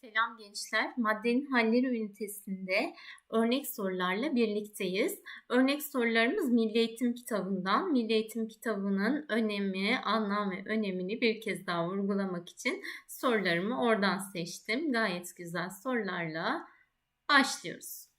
Selam gençler. Maddenin halleri ünitesinde örnek sorularla birlikteyiz. Örnek sorularımız Milli Eğitim kitabından. Milli Eğitim kitabının önemi, anlam ve önemini bir kez daha vurgulamak için sorularımı oradan seçtim. Gayet güzel sorularla başlıyoruz.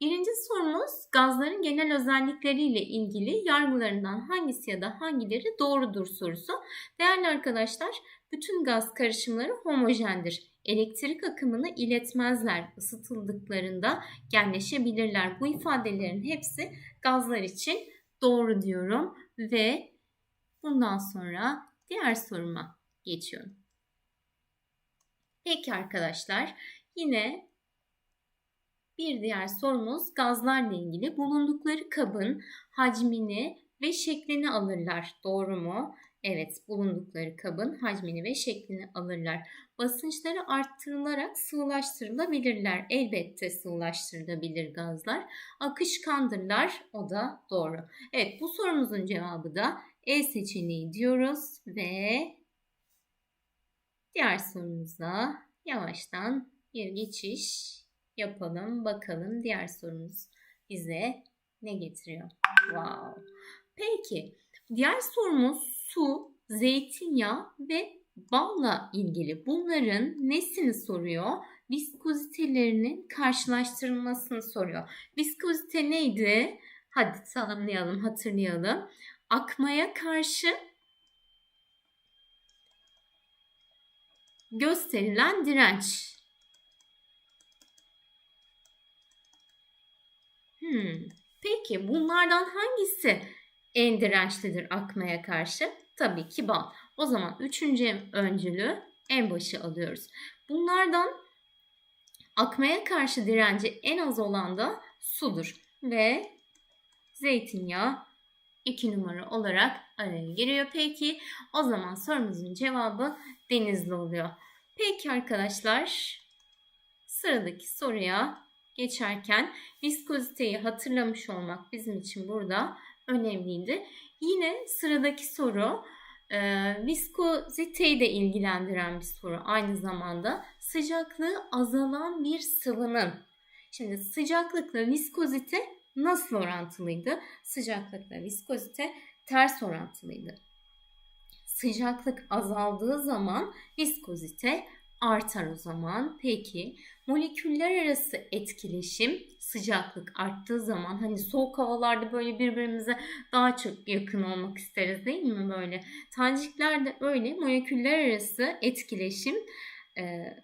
Birinci sorumuz gazların genel özellikleriyle ilgili yargılarından hangisi ya da hangileri doğrudur sorusu. Değerli arkadaşlar bütün gaz karışımları homojendir. Elektrik akımını iletmezler. Isıtıldıklarında genleşebilirler. Bu ifadelerin hepsi gazlar için doğru diyorum ve bundan sonra diğer soruma geçiyorum. Peki arkadaşlar yine bir diğer sorumuz gazlarla ilgili bulundukları kabın hacmini ve şeklini alırlar. Doğru mu? Evet, bulundukları kabın hacmini ve şeklini alırlar. Basınçları arttırılarak sıvılaştırılabilirler. Elbette sıvılaştırılabilir gazlar. Akışkandırlar. O da doğru. Evet, bu sorumuzun cevabı da E seçeneği diyoruz ve diğer sorumuza yavaştan bir geçiş yapalım. Bakalım diğer sorumuz bize ne getiriyor? Wow. Peki, diğer sorumuz su, zeytinyağı ve balla ilgili. Bunların nesini soruyor? Viskozitelerinin karşılaştırılmasını soruyor. Viskozite neydi? Hadi tanımlayalım, hatırlayalım. Akmaya karşı gösterilen direnç. Hmm. Peki bunlardan hangisi en dirençlidir akmaya karşı? Tabii ki bal. O zaman üçüncü öncülü en başı alıyoruz. Bunlardan akmaya karşı direnci en az olan da sudur. Ve zeytinyağı 2 numara olarak araya giriyor. Peki o zaman sorumuzun cevabı denizli oluyor. Peki arkadaşlar sıradaki soruya geçerken viskoziteyi hatırlamış olmak bizim için burada önemliydi. Yine sıradaki soru e, viskoziteyi de ilgilendiren bir soru. Aynı zamanda sıcaklığı azalan bir sıvının. Şimdi sıcaklıkla viskozite nasıl orantılıydı? Sıcaklıkla viskozite ters orantılıydı. Sıcaklık azaldığı zaman viskozite artar o zaman. Peki moleküller arası etkileşim sıcaklık arttığı zaman hani soğuk havalarda böyle birbirimize daha çok yakın olmak isteriz değil mi böyle? Taneciklerde öyle moleküller arası etkileşim e,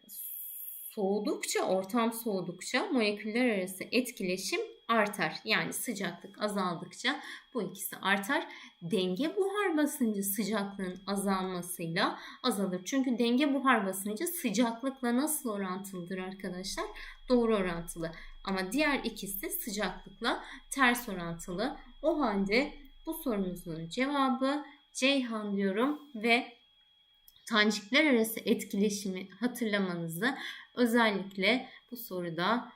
soğudukça, ortam soğudukça moleküller arası etkileşim artar. Yani sıcaklık azaldıkça bu ikisi artar. Denge buhar basıncı sıcaklığın azalmasıyla azalır. Çünkü denge buhar basıncı sıcaklıkla nasıl orantılıdır arkadaşlar? Doğru orantılı. Ama diğer ikisi sıcaklıkla ters orantılı. O halde bu sorumuzun cevabı Ceyhan diyorum ve tancikler arası etkileşimi hatırlamanızı özellikle bu soruda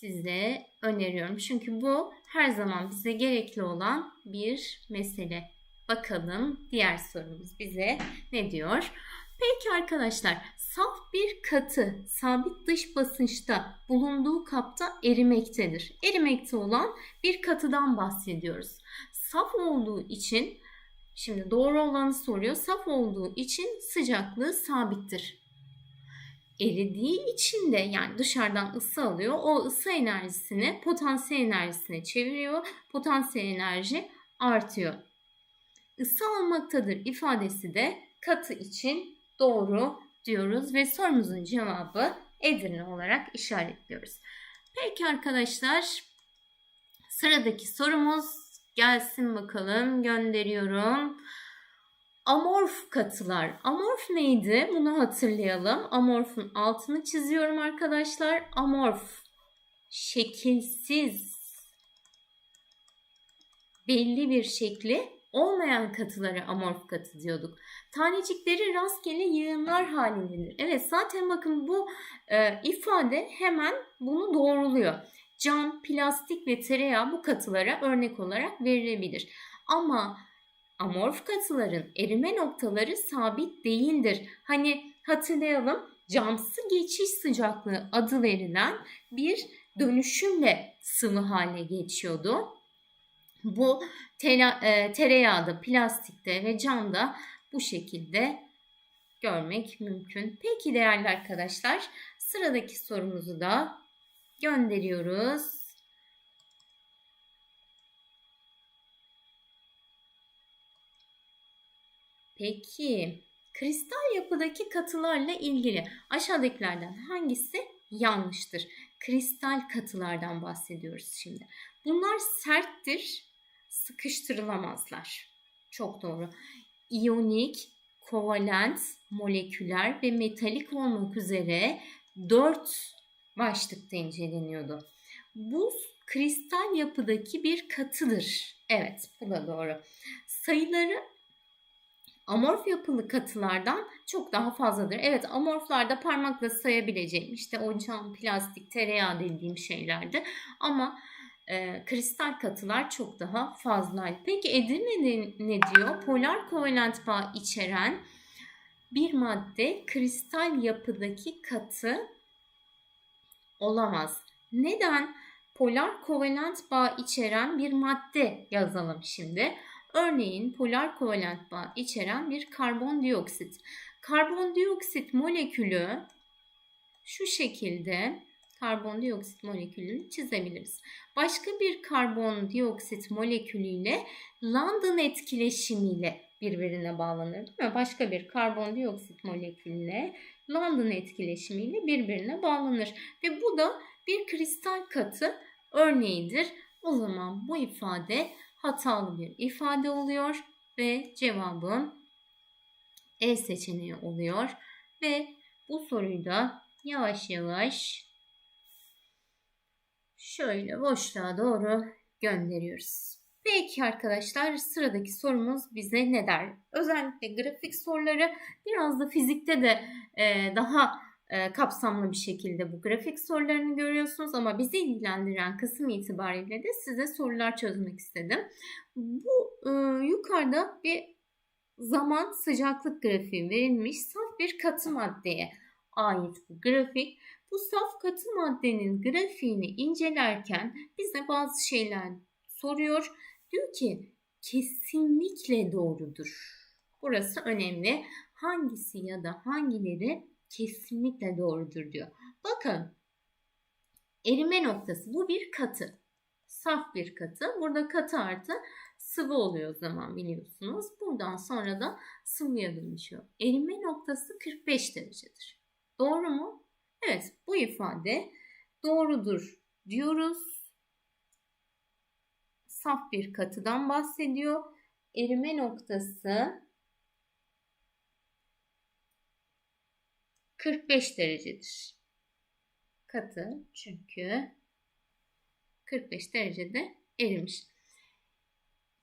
size öneriyorum. Çünkü bu her zaman bize gerekli olan bir mesele. Bakalım diğer sorumuz bize ne diyor? Peki arkadaşlar saf bir katı sabit dış basınçta bulunduğu kapta erimektedir. Erimekte olan bir katıdan bahsediyoruz. Saf olduğu için şimdi doğru olanı soruyor. Saf olduğu için sıcaklığı sabittir eridiği için de yani dışarıdan ısı alıyor. O ısı enerjisini potansiyel enerjisine çeviriyor. Potansiyel enerji artıyor. Isı almaktadır ifadesi de katı için doğru diyoruz ve sorumuzun cevabı Edirne olarak işaretliyoruz. Peki arkadaşlar sıradaki sorumuz gelsin bakalım gönderiyorum. Amorf katılar. Amorf neydi? Bunu hatırlayalım. Amorfun altını çiziyorum arkadaşlar. Amorf şekilsiz belli bir şekli olmayan katılara amorf katı diyorduk. Tanecikleri rastgele yığınlar halindedir. Evet zaten bakın bu e, ifade hemen bunu doğruluyor. Cam, plastik ve tereyağı bu katılara örnek olarak verilebilir. Ama amorf katıların erime noktaları sabit değildir. Hani hatırlayalım camsı geçiş sıcaklığı adı verilen bir dönüşümle sıvı hale geçiyordu. Bu e, tereyağda, plastikte ve camda bu şekilde görmek mümkün. Peki değerli arkadaşlar sıradaki sorumuzu da gönderiyoruz. Peki kristal yapıdaki katılarla ilgili aşağıdakilerden hangisi yanlıştır? Kristal katılardan bahsediyoruz şimdi. Bunlar serttir, sıkıştırılamazlar. Çok doğru. İyonik, kovalent, moleküler ve metalik olmak üzere dört başlıkta inceleniyordu. Buz kristal yapıdaki bir katıdır. Evet bu da doğru. Sayıları amorf yapılı katılardan çok daha fazladır. Evet amorflarda parmakla sayabileceğim işte o cam, plastik, tereyağı dediğim şeylerdi. Ama e, kristal katılar çok daha fazlaydı. Peki Edirne ne diyor? Polar kovalent bağ içeren bir madde kristal yapıdaki katı olamaz. Neden? Polar kovalent bağ içeren bir madde yazalım şimdi. Örneğin polar kovalent bağ içeren bir karbondioksit. Karbondioksit molekülü şu şekilde karbondioksit molekülünü çizebiliriz. Başka bir karbondioksit molekülüyle London etkileşimiyle birbirine bağlanır değil mi? Başka bir karbondioksit molekülüne London etkileşimiyle birbirine bağlanır. Ve bu da bir kristal katı örneğidir. O zaman bu ifade hatalı bir ifade oluyor ve cevabım E seçeneği oluyor. Ve bu soruyu da yavaş yavaş şöyle boşluğa doğru gönderiyoruz. Peki arkadaşlar sıradaki sorumuz bize ne der? Özellikle grafik soruları biraz da fizikte de e, daha e, kapsamlı bir şekilde bu grafik sorularını görüyorsunuz ama bizi ilgilendiren kısım itibariyle de size sorular çözmek istedim. Bu e, yukarıda bir zaman sıcaklık grafiği verilmiş saf bir katı maddeye ait bu grafik. Bu saf katı maddenin grafiğini incelerken bize bazı şeyler soruyor. Diyor ki kesinlikle doğrudur. Burası önemli. Hangisi ya da hangileri kesinlikle doğrudur diyor. Bakın erime noktası bu bir katı. Saf bir katı. Burada katı artı sıvı oluyor o zaman biliyorsunuz. Buradan sonra da sıvıya dönüşüyor. Erime noktası 45 derecedir. Doğru mu? Evet bu ifade doğrudur diyoruz. Saf bir katıdan bahsediyor. Erime noktası 45 derecedir. Katı çünkü 45 derecede erimiş.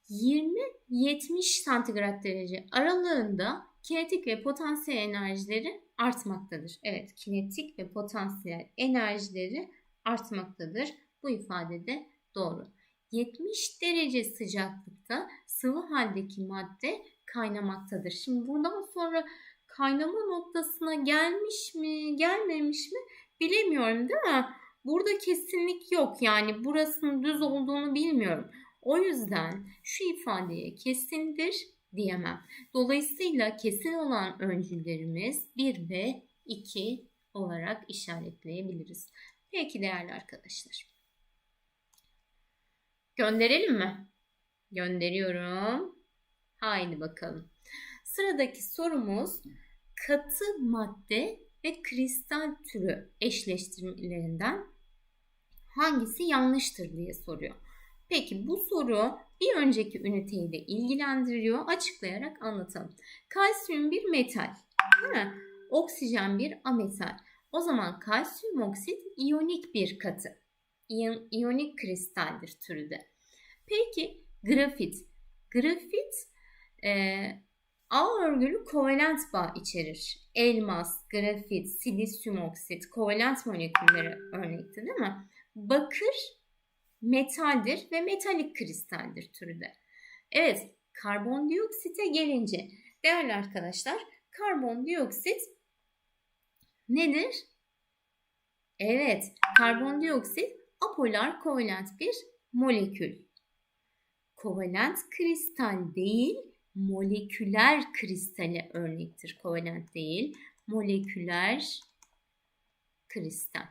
20-70 santigrat derece aralığında kinetik ve potansiyel enerjileri artmaktadır. Evet, kinetik ve potansiyel enerjileri artmaktadır. Bu ifade de doğru. 70 derece sıcaklıkta sıvı haldeki madde kaynamaktadır. Şimdi bundan sonra kaynama noktasına gelmiş mi, gelmemiş mi bilemiyorum değil mi? Burada kesinlik yok. Yani burasının düz olduğunu bilmiyorum. O yüzden şu ifadeye kesindir diyemem. Dolayısıyla kesin olan öncüllerimiz 1 ve 2 olarak işaretleyebiliriz. Peki değerli arkadaşlar. Gönderelim mi? Gönderiyorum. Haydi bakalım. Sıradaki sorumuz katı madde ve kristal türü eşleştirmelerinden hangisi yanlıştır diye soruyor. Peki bu soru bir önceki üniteyi de ilgilendiriyor. Açıklayarak anlatalım. Kalsiyum bir metal. Değil mi? Oksijen bir ametal. O zaman kalsiyum oksit iyonik bir katı. İyon, kristaldir türü de. Peki grafit. Grafit e, A örgülü kovalent bağ içerir. Elmas, grafit, silisyum oksit, kovalent molekülleri örnekti değil mi? Bakır metaldir ve metalik kristaldir türü de. Evet, Karbondioksite gelince değerli arkadaşlar karbondioksit nedir? Evet, karbondioksit apolar kovalent bir molekül. Kovalent kristal değil, moleküler kristale örnektir. Kovalent değil, moleküler kristal.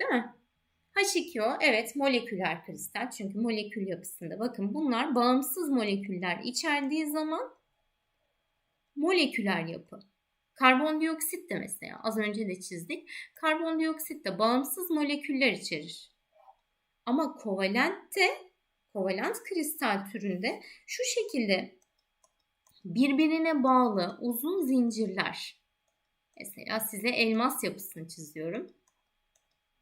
Değil mi? H2O evet moleküler kristal çünkü molekül yapısında bakın bunlar bağımsız moleküller içerdiği zaman moleküler yapı. Karbondioksit de mesela az önce de çizdik. Karbondioksit de bağımsız moleküller içerir. Ama kovalent de kovalent kristal türünde şu şekilde birbirine bağlı uzun zincirler. Mesela size elmas yapısını çiziyorum.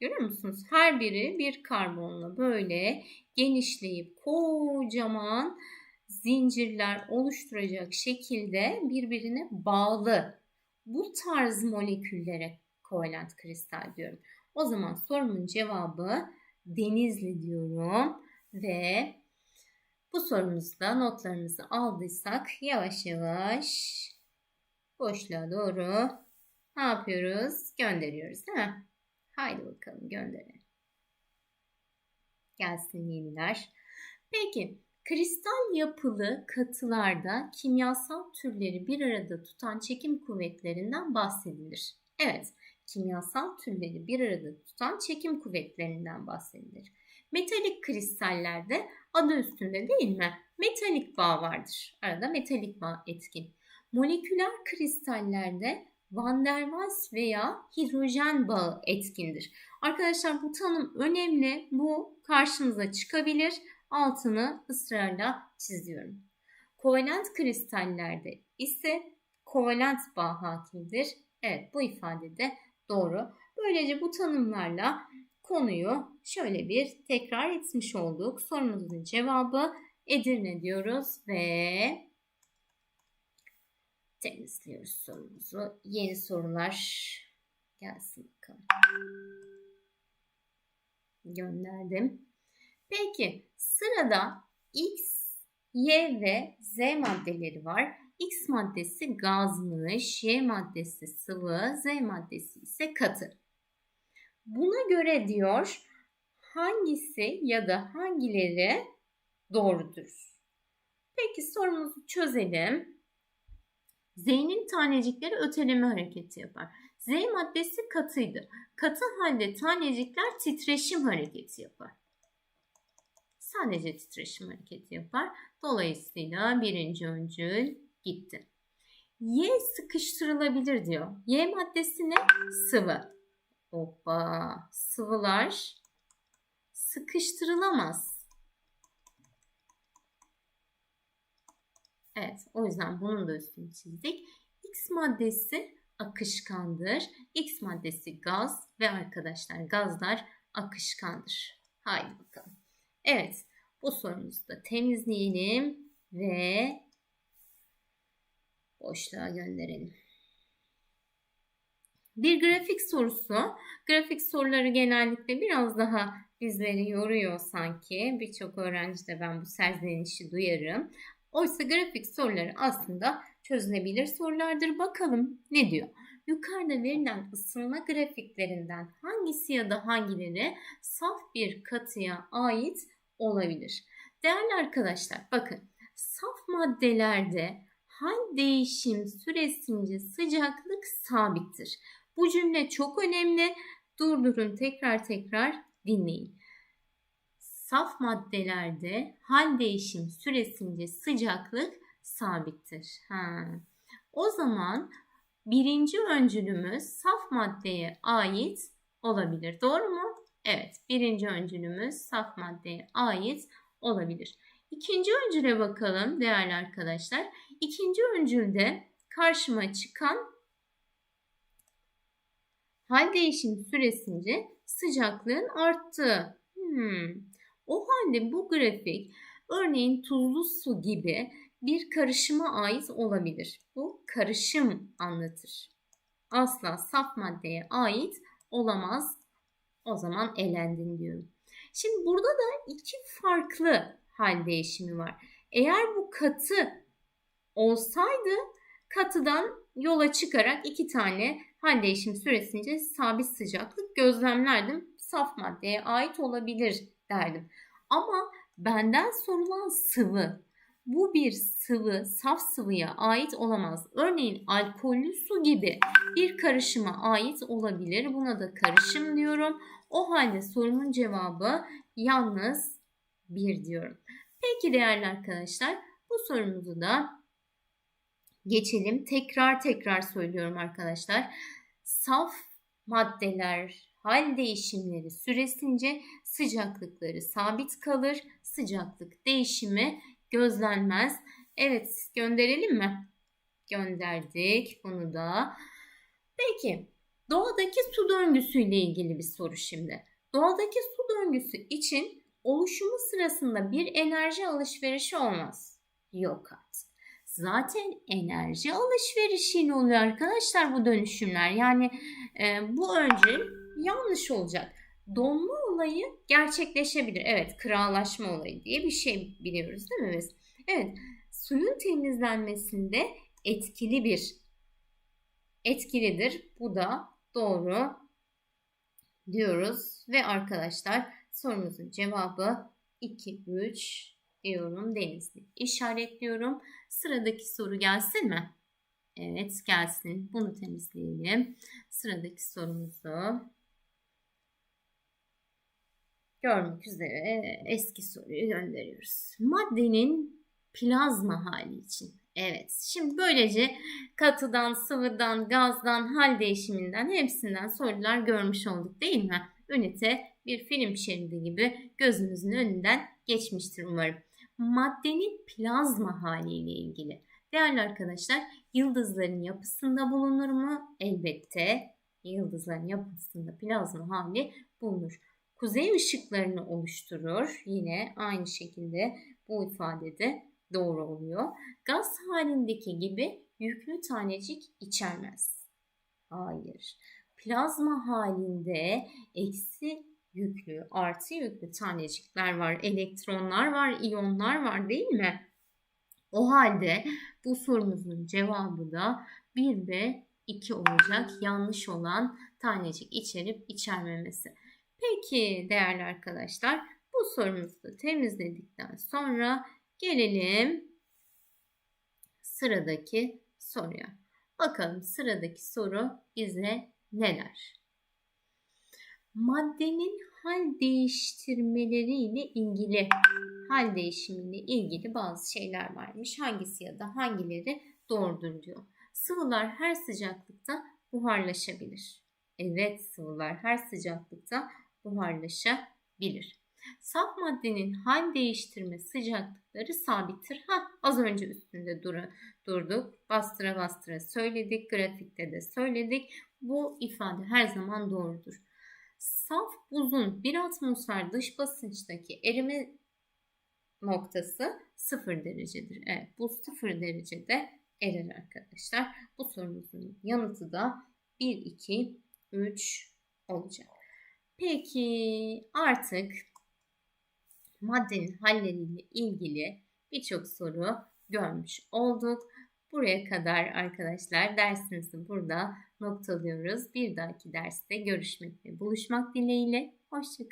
Görüyor musunuz? Her biri bir karbonla böyle genişleyip kocaman zincirler oluşturacak şekilde birbirine bağlı bu tarz moleküllere kovalent kristal diyorum. O zaman sorumun cevabı Denizli diyorum ve bu sorumuzda notlarımızı aldıysak yavaş yavaş boşluğa doğru ne yapıyoruz? Gönderiyoruz değil mi? Haydi bakalım gönderelim. Gelsin yeniler. Peki kristal yapılı katılarda kimyasal türleri bir arada tutan çekim kuvvetlerinden bahsedilir. Evet, kimyasal türleri bir arada tutan çekim kuvvetlerinden bahsedilir. Metalik kristallerde adı üstünde değil mi? Metalik bağ vardır. Arada metalik bağ etkin. Moleküler kristallerde Van der Waals veya hidrojen bağı etkindir. Arkadaşlar bu tanım önemli. Bu karşımıza çıkabilir. Altını ısrarla çiziyorum. Kovalent kristallerde ise kovalent bağ hakimdir. Evet bu ifade de doğru. Böylece bu tanımlarla konuyu şöyle bir tekrar etmiş olduk. Sorumuzun cevabı Edirne diyoruz ve temizliyoruz sorumuzu. Yeni sorular gelsin bakalım. Gönderdim. Peki sırada X, Y ve Z maddeleri var. X maddesi gazmış, Y maddesi sıvı, Z maddesi ise katı. Buna göre diyor hangisi ya da hangileri doğrudur? Peki sorumuzu çözelim. Z'nin tanecikleri öteleme hareketi yapar. Z maddesi katıydı. Katı halde tanecikler titreşim hareketi yapar. Sadece titreşim hareketi yapar. Dolayısıyla birinci öncül gitti. Y sıkıştırılabilir diyor. Y maddesi ne? Sıvı. Hoppa. Sıvılar sıkıştırılamaz. Evet o yüzden bunun da üstünü çizdik. X maddesi akışkandır. X maddesi gaz ve arkadaşlar gazlar akışkandır. Haydi bakalım. Evet bu sorumuzu da temizleyelim ve boşluğa gönderelim. Bir grafik sorusu. Grafik soruları genellikle biraz daha bizleri yoruyor sanki. Birçok öğrenci de ben bu serzenişi duyarım. Oysa grafik soruları aslında çözülebilir sorulardır. Bakalım ne diyor? Yukarıda verilen ısınma grafiklerinden hangisi ya da hangileri saf bir katıya ait olabilir? Değerli arkadaşlar bakın saf maddelerde hal değişim süresince sıcaklık sabittir. Bu cümle çok önemli. Durdurun tekrar tekrar dinleyin saf maddelerde hal değişim süresince sıcaklık sabittir. Ha. O zaman birinci öncülümüz saf maddeye ait olabilir. Doğru mu? Evet. Birinci öncülümüz saf maddeye ait olabilir. İkinci öncüle bakalım değerli arkadaşlar. İkinci öncülde karşıma çıkan hal değişim süresince sıcaklığın arttığı. Hmm. O halde bu grafik örneğin tuzlu su gibi bir karışıma ait olabilir. Bu karışım anlatır. Asla saf maddeye ait olamaz. O zaman elendin diyorum. Şimdi burada da iki farklı hal değişimi var. Eğer bu katı olsaydı katıdan yola çıkarak iki tane hal değişimi süresince sabit sıcaklık gözlemlerdim. Saf maddeye ait olabilir derdim. Ama benden sorulan sıvı bu bir sıvı, saf sıvıya ait olamaz. Örneğin alkollü su gibi bir karışıma ait olabilir. Buna da karışım diyorum. O halde sorunun cevabı yalnız bir diyorum. Peki değerli arkadaşlar bu sorumuzu da geçelim. Tekrar tekrar söylüyorum arkadaşlar. Saf maddeler hal değişimleri süresince sıcaklıkları sabit kalır. Sıcaklık değişimi gözlenmez. Evet gönderelim mi? Gönderdik bunu da. Peki doğadaki su döngüsüyle ilgili bir soru şimdi. Doğadaki su döngüsü için oluşumu sırasında bir enerji alışverişi olmaz. Yok artık. Zaten enerji alışverişiyle oluyor arkadaşlar bu dönüşümler. Yani e, bu önce yanlış olacak. Donma olayı gerçekleşebilir. Evet, kırağlaşma olayı diye bir şey biliyoruz değil mi biz? Evet, suyun temizlenmesinde etkili bir etkilidir. Bu da doğru diyoruz ve arkadaşlar sorumuzun cevabı 2 3 diyorum Denizli. İşaretliyorum. Sıradaki soru gelsin mi? Evet gelsin. Bunu temizleyelim. Sıradaki sorumuzu görmek üzere eski soruyu gönderiyoruz. Maddenin plazma hali için. Evet, şimdi böylece katıdan, sıvıdan, gazdan, hal değişiminden hepsinden sorular görmüş olduk değil mi? Ünite bir film şeridi gibi gözümüzün önünden geçmiştir umarım. Maddenin plazma haliyle ilgili. Değerli arkadaşlar, yıldızların yapısında bulunur mu? Elbette yıldızların yapısında plazma hali bulunur kuzey ışıklarını oluşturur. Yine aynı şekilde bu ifadede doğru oluyor. Gaz halindeki gibi yüklü tanecik içermez. Hayır. Plazma halinde eksi yüklü, artı yüklü tanecikler var, elektronlar var, iyonlar var değil mi? O halde bu sorumuzun cevabı da 1 ve 2 olacak. Yanlış olan tanecik içerip içermemesi. Peki değerli arkadaşlar bu sorumuzu da temizledikten sonra gelelim sıradaki soruya. Bakalım sıradaki soru bize neler? Maddenin hal değiştirmeleriyle ilgili hal değişimiyle ilgili bazı şeyler varmış. Hangisi ya da hangileri doğrudur diyor. Sıvılar her sıcaklıkta buharlaşabilir. Evet sıvılar her sıcaklıkta buharlaşabilir. Saf maddenin hal değiştirme sıcaklıkları sabittir. Ha, az önce üstünde dur durduk. Bastıra bastıra söyledik. Grafikte de söyledik. Bu ifade her zaman doğrudur. Saf buzun bir atmosfer dış basınçtaki erime noktası 0 derecedir. Evet buz 0 derecede erir arkadaşlar. Bu sorumuzun yanıtı da 1, 2, 3 olacak. Peki artık maddenin halleriyle ilgili birçok soru görmüş olduk. Buraya kadar arkadaşlar dersimizi burada noktalıyoruz. Bir dahaki derste görüşmek ve buluşmak dileğiyle. Hoşçakalın.